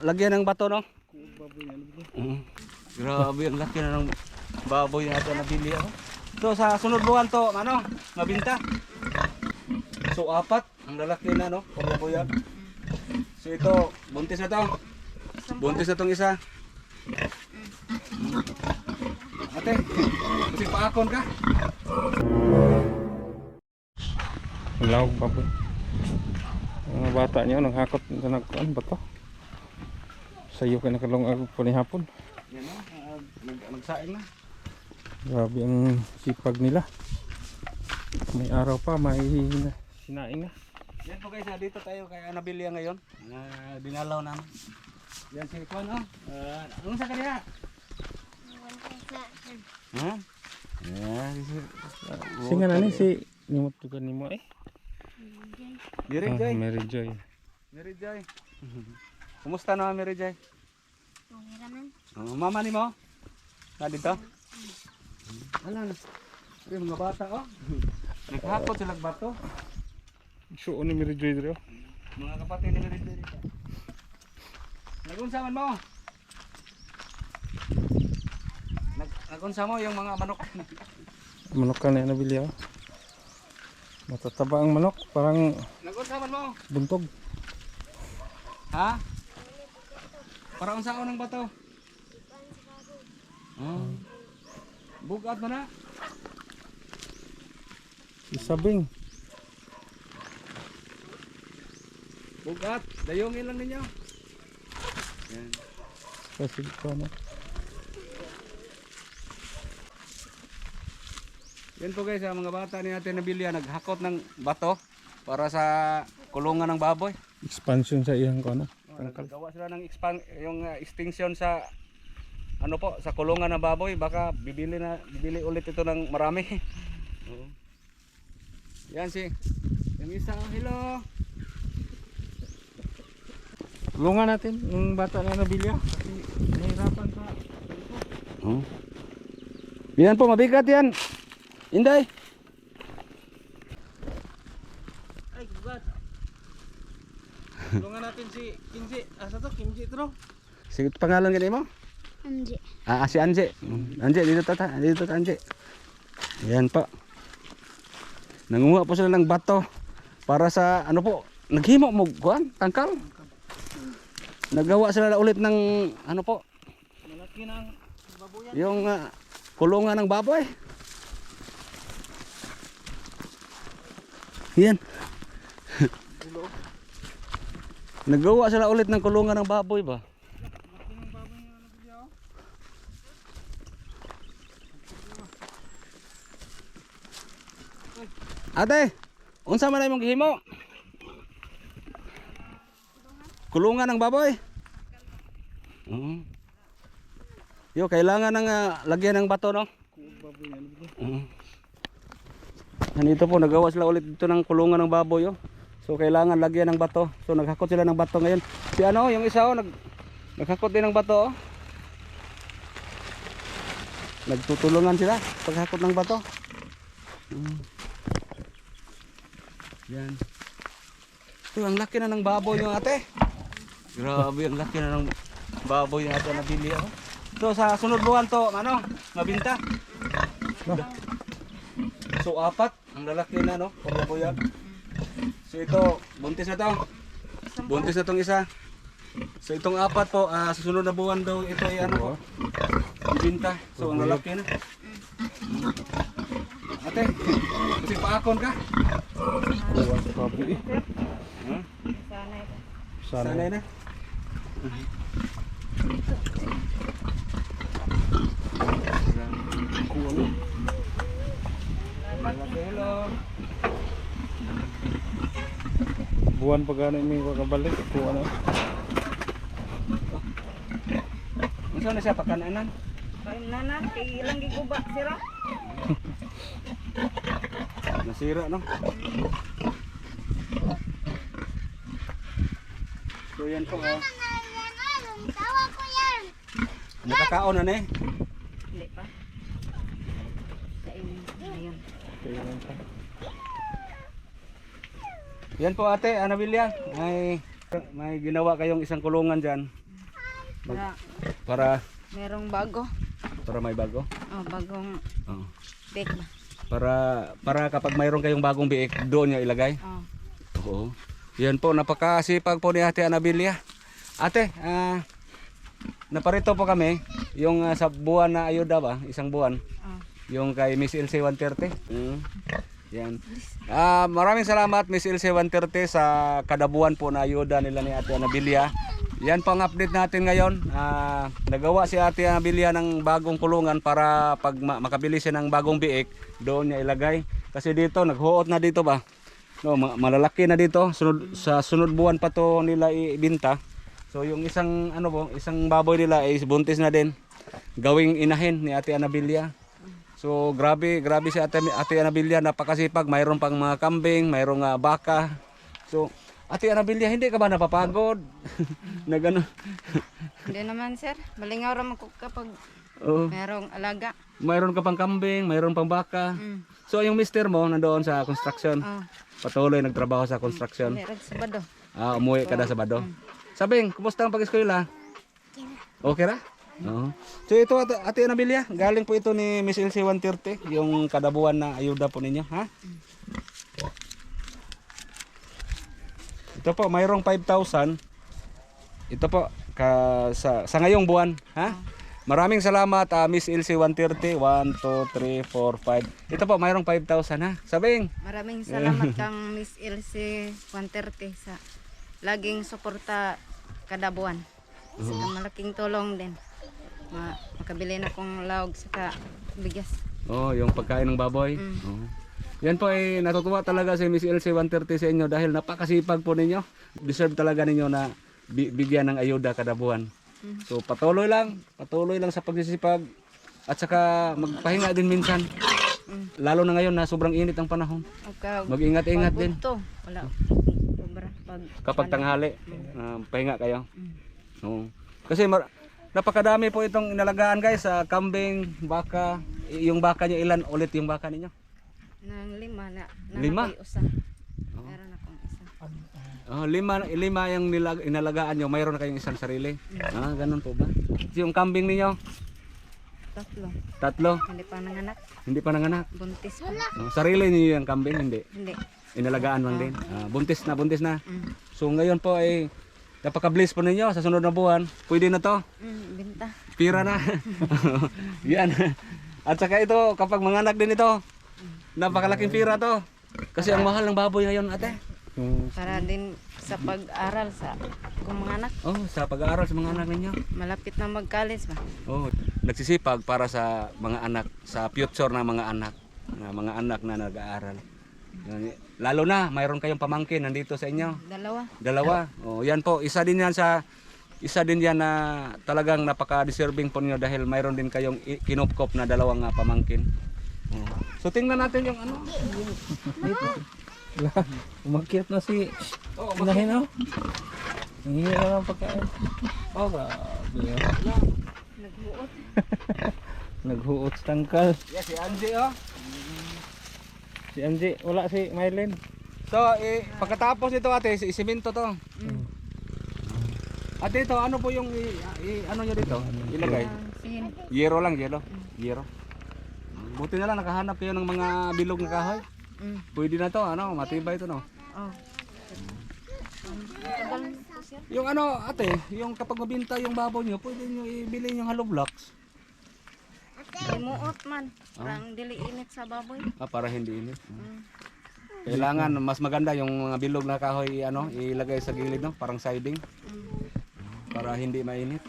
Lagyan ng bato, no? Mm. Grabe, ang laki na ng baboy na ito nabili ako. So, sa sunod buwan to, ano, mabinta. So, apat. Ang lalaki na, no? Baboy yan. So, ito, buntis na to. Buntis na tong isa. Ate, kasi paakon ka. Lawag pa po. Ang mga bata niyo naghakot sa nagkuan ba to? Sayo kay nakalong ag po ni hapon. Yan na, uh, nag- nagsaing na. Grabe ang sipag nila. May araw pa, may na- sinaing na. Yan po guys, ah, dito tayo kay Anabilia ngayon. Na dinalaw namin. Yan si Kwan, oh. Uh, ano sa kanya? Ha? Yan, si... Singa na ni si nimot tugan nimo eh. Mary Ah, Joy. Mary Joy. Mary Joy. Kumusta na Mary Joy? Oh, mama ni mo? Na dito? Ala na. Ay, mga bata, oh. Naghakot sila bato. Suo ni Mary Joy dito. Mga kapatid ni Mary dito. Nagunsa man mo? Nag nagunsa mo yung mga manok. Manok ka na nabili oh. Matataba ang manok, parang Nagunsa man mo? buntog. Ha? Para unsa ko ng bato? Oh. Bugat mo na. Isabing. Bugat. Dayungin lang ninyo. Yan. Kasi ko ano. Yan po guys, ang mga bata ni Ate Nabilia naghakot ng bato para sa kulungan ng baboy. Expansion sa iyang ko ano. Tangkal. Gawa sila ng expand yung uh, extinction sa ano po sa kulungan ng baboy baka bibili na bibili ulit ito ng marami. Oo. Yan si yung isa oh, hello. Tulungan natin yung bata na nabilya. Kasi nahirapan sa Oh. Yan po mabigat yan. Inday. Ay, gugat. Tulungan natin si Kinji. Asa to? Kinji to no? Sige pangalan ganito mo? Anji. Ah, si Anje. Anje, dito tata, dito ta Anje. Ayan po. Nanguha po sila ng bato para sa ano po, naghimo mo kuan, tangkal. Nagawa sila ulit ng ano po, Malaki na ang babuyan. yung ah, kulungan ng baboy. Yan. Nagawa sila ulit ng kulungan ng baboy ba? Laki ng baboy na nabilya oh. Ate, unsa man imong gihimo? Kulungan ng baboy. Mm. Yo, kailangan ng ah, lagyan ng bato, no? Mm. Nandito po, nagawa sila ulit dito ng kulungan ng baboy, oh. So, kailangan lagyan ng bato. So, naghakot sila ng bato ngayon. Si ano, yung isa, oh, nag, naghakot din ng bato, oh. Nagtutulungan sila paghakot ng bato. Mm. Yan. Ito, ang laki na ng baboy yung ate. Grabe, ang laki na ng baboy yung ate nabili ako. So, sa sunod buwan to, ano, mabinta. So, apat. Ang lalaki na, no? Baboy yan. So, ito, buntis na to. Buntis na tong isa. So, itong apat po, ah, sa sunod na buwan daw, ito ay ano po, ibinta. So, ang lalaki na. Ate, kasi paakon ka. Kuha sa eh. Sana. Sanay na. Mo. Hello. Buwan pa gano'n may kakabalik. Kuha na. Unsa na siya pakananan? Kain na na, kay ilang giguba sira. Nasira no. So yan po oh. Nakakaon na eh. Hindi pa. Ngayon. Yan po ate, Anabilia. May may ginawa kayong isang kulungan diyan Para Para merong bago. para may bago. Oh, bagong Oo. Bake ba? Para para kapag mayroon kayong bagong biik, doon niya ilagay. Oh. Oo. Yan po, napakasipag po ni Ate Anabilia. Ate, ah, naparito po kami, yung ah, sa buwan na ayuda ba, isang buwan, Oh. yung kay Miss LC 130. Mm. Yan. Ah, maraming salamat Miss LC 130 sa kada buwan po na ayuda nila ni Ate Anabilia. Yan po ang update natin ngayon. Ah, nagawa si Ate Anabilia ng bagong kulungan para pag ma- makabili siya ng bagong biik, doon niya ilagay. Kasi dito, naghuot na dito ba? No, ma- malalaki na dito. Sunod, sa sunod buwan pa to nila ibinta. So yung isang ano po, isang baboy nila ay buntis na din. Gawing inahin ni Ate Anabilia. So grabe, grabe si Ate, Ate Anabilia, napakasipag. Mayroon pang mga kambing, mayroong ah, baka. So Ate Anabilia, hindi ka ba napapagod? na gano'n. Hindi naman sir. Malingaw raman ko kapag Oo. merong alaga. Mayroon ka pang kambing, mayroon pang baka. Mm. So yung mister mo nandoon sa construction. Oh. Patuloy nagtrabaho sa construction. Meron sabado. Ah, umuwi ka na sa Bado. Sabing, kumusta ang pag-eskwela? Okay ra? Oo. So ito ate, ate Anabilia, galing po ito ni Miss LC 130, yung kadabuan na ayuda po ninyo, ha? Ito po, mayroong 5,000. Ito po, ka, sa, sa ngayong buwan, ha? Maraming salamat, ah, Miss LC 130. 1, 2, 3, 4, 5. Ito po, mayroong 5,000, ha? Sabing, Maraming salamat kang Miss LC 130 sa laging suporta kada buwan. Sa malaking tulong din. Ma makabili na kong laog saka bigas. Oh, yung pagkain ng baboy. Mm. Oo. Yan po ay natutuwa talaga si Miss LC 130 sa inyo dahil napakasipag po ninyo. Deserve talaga ninyo na bi- bigyan ng ayuda kada buwan. Mm. So patuloy lang, patuloy lang sa pagsisipag at saka magpahinga din minsan. Mm. Lalo na ngayon na sobrang init ang panahon. Okay. Mag-ingat-ingat din Wala. Sobra. Pag kapag tanghali. ah, pahinga kayo. Mm. Oo. Kasi mar- napakadami po itong inalagaan guys sa kambing, baka. Yung baka niyo ilan ulit yung baka ninyo? Nang lima na. na Lima? ako'y usa. Meron akong isa. Oh, lima lima yung nilag, inalagaan nyo, mayroon na kayong isang sarili. Ah, ganun po ba? Yung kambing ninyo, Tatlo. tatlo, Hindi pa nanganak. hindi pa nanganak. Buntis pa. Oh, sarili niyo yung kambing, hindi. Hindi. Inalagaan lang din. Ah, buntis na, buntis na. Mm. So ngayon po ay napaka-bliss po ninyo sa sunod na buwan. Pwede na to. Mm, binta. Pira na. Yan. At saka ito, kapag manganak din ito, napakalaking pira to. Kasi ang mahal ng baboy ngayon, ate. Para din sa pag-aral sa kung mga anak. Oh, sa pag-aaral sa mga anak ninyo. Malapit na mag-college ba? Oh, nagsisipag para sa mga anak, sa future ng mga anak, na mga anak na nag-aaral. Lalo na, mayroon kayong pamangkin nandito sa inyo. Dalawa. Dalawa. Oh, yan po, isa din yan sa isa din yan na talagang napaka-deserving po niyo dahil mayroon din kayong i- kinupkop na dalawang ah, pamangkin. Oh. So tingnan natin yung ano. Wala, umakyat na si Oh, Inahin oh. Nangingi na ng pagkain. Oh, grabe. oh. Naghuot sa tangkal. Yes, si Angie oh. Si Angie, wala si Mylene. So, eh, pagkatapos nito ate, si siminto to. Mm. Ate ito, ano po yung i, i- ano nyo dito? Ilagay. Ah, sin. Yero lang, yelo. Yero. Buti na lang nakahanap kayo ng mga bilog na kahoy. Mm. Pwede na to, ano, matibay to no. Oh. Yung ano, ate, yung kapag mabinta yung baboy nyo, pwede nyo ibili yung hollow blocks. Limuot man. Parang dili init sa baboy. Ah, para hindi init. Mm. Kailangan mas maganda yung mga bilog na kahoy ano, ilagay sa gilid no, parang siding Mm. para hindi mainit.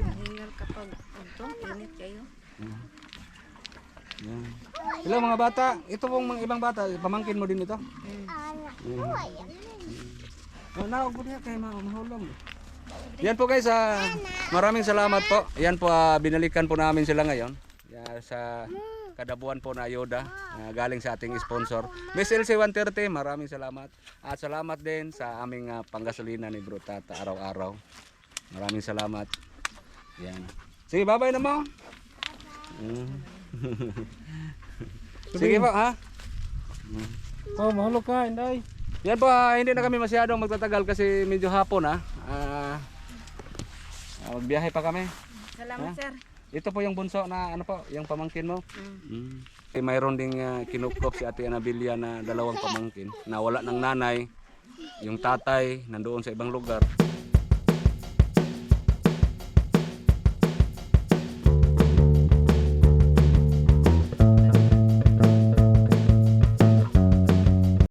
Mahingal kapag ito, init kayo. Yan. Hello mga bata, ito pong mga ibang bata, pamangkin mo din ito. Mm. Oh, naog po niya kay ma- mahulog. Yan po guys, ah, maraming salamat po. Yan po, ah, binalikan po namin sila ngayon. Ya, sa kadabuan po na ayuda ah, galing sa ating sponsor. Miss LC 130, maraming salamat. At salamat din sa aming ah, panggasolina ni Bro Tata araw-araw. Maraming salamat. Yan. Sige, bye-bye na mo. Mm. Sige po, ha? Oh, mahulog ka, Inday. Yan po, ah, hindi na kami masyadong magtatagal kasi medyo hapon na. Ah, magbiyahe pa kami. Salamat Ha? sir. Ito po yung bunso na ano po, yung pamangkin mo. Mm. Mm. Eh, mayroon ding uh, kinukop si Ate Anabilia na dalawang pamangkin na wala ng nanay. Yung tatay nandoon sa ibang lugar.